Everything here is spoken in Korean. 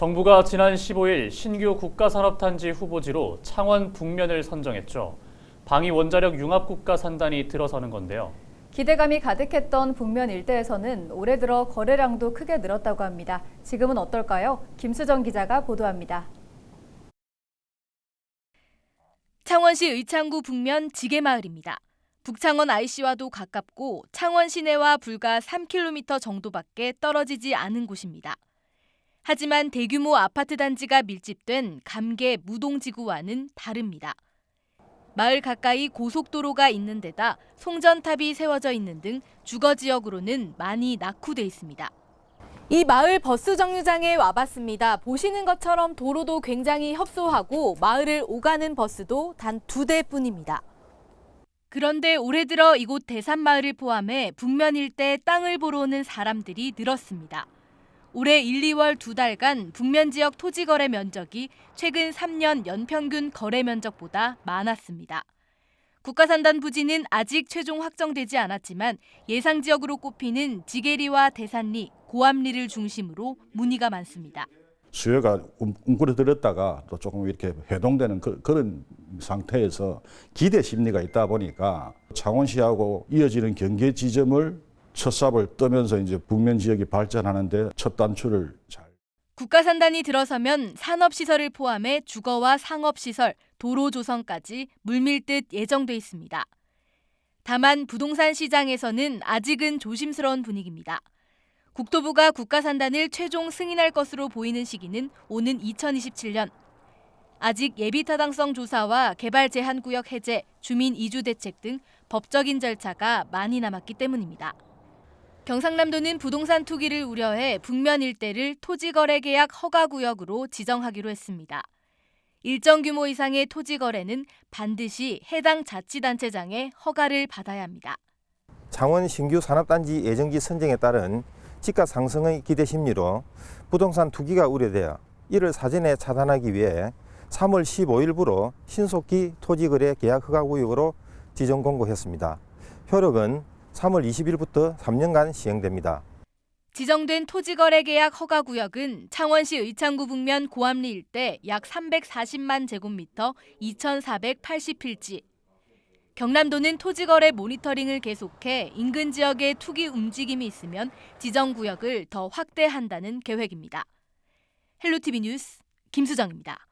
정부가 지난 15일 신규 국가산업단지 후보지로 창원 북면을 선정했죠. 방위 원자력 융합국가 산단이 들어서는 건데요. 기대감이 가득했던 북면 일대에서는 올해 들어 거래량도 크게 늘었다고 합니다. 지금은 어떨까요? 김수정 기자가 보도합니다. 창원시 의창구 북면 지게마을입니다. 북창원 IC와도 가깝고 창원 시내와 불과 3km 정도밖에 떨어지지 않은 곳입니다. 하지만 대규모 아파트 단지가 밀집된 감계 무동지구와는 다릅니다. 마을 가까이 고속도로가 있는 데다 송전탑이 세워져 있는 등 주거 지역으로는 많이 낙후돼 있습니다. 이 마을 버스 정류장에 와봤습니다. 보시는 것처럼 도로도 굉장히 협소하고 마을을 오가는 버스도 단 두 대뿐입니다. 그런데 올해 들어 이곳 대산마을을 포함해 북면 일대 땅을 보러 오는 사람들이 늘었습니다. 올해 1, 2월 두 달간 북면 지역 토지 거래 면적이 최근 3년 연평균 거래 면적보다 많았습니다. 국가산단 부지는 아직 최종 확정되지 않았지만 예상 지역으로 꼽히는 지게리와 대산리, 고암리를 중심으로 문의가 많습니다. 수요가 움- 웅크러들었다가 또 조금 이렇게 회동되는 그, 런 상태에서 기대 심리가 있다 보니까 창원시하고 이어지는 경계 지점을 첫 삽을 뜨면서 이제 북면 지역이 발전하는데 첫 단추를 잘 국가산단이 들어서면 산업시설을 포함해 주거와 상업시설, 도로 조성까지 물밀듯 예정돼 있습니다. 다만 부동산 시장에서는 아직은 조심스러운 분위기입니다. 국토부가 국가산단을 최종 승인할 것으로 보이는 시기는 오는 2027년. 아직 예비타당성 조사와 개발 제한 구역 해제, 주민 이주 대책 등 법적인 절차가 많이 남았기 때문입니다. 경상남도는 부동산 투기를 우려해 북면 일대를 토지거래 계약 허가 구역으로 지정하기로 했습니다. 일정 규모 이상의 토지 거래는 반드시 해당 자치단체장의 허가를 받아야 합니다. 창원 신규 산업단지 예정지 선정에 따른 집가 상승의 기대 심리로 부동산 투기가 우려되어 이를 사전에 차단하기 위해 3월 15일부로 신속기 토지거래 계약 허가 구역으로 지정 공고했습니다. 효력은 3월 20일부터 3년간 시행됩니다. 지정된 토지거래 계약 허가 구역은 창원시 의창구 북면 고암리 일대 약 340만 제곱미터 2,480필지. 경남도는 토지거래 모니터링을 계속해 인근 지역의 투기 움직임이 있으면 지정 구역을 더 확대한다는 계획입니다. 헬로티비 뉴스 김수정입니다.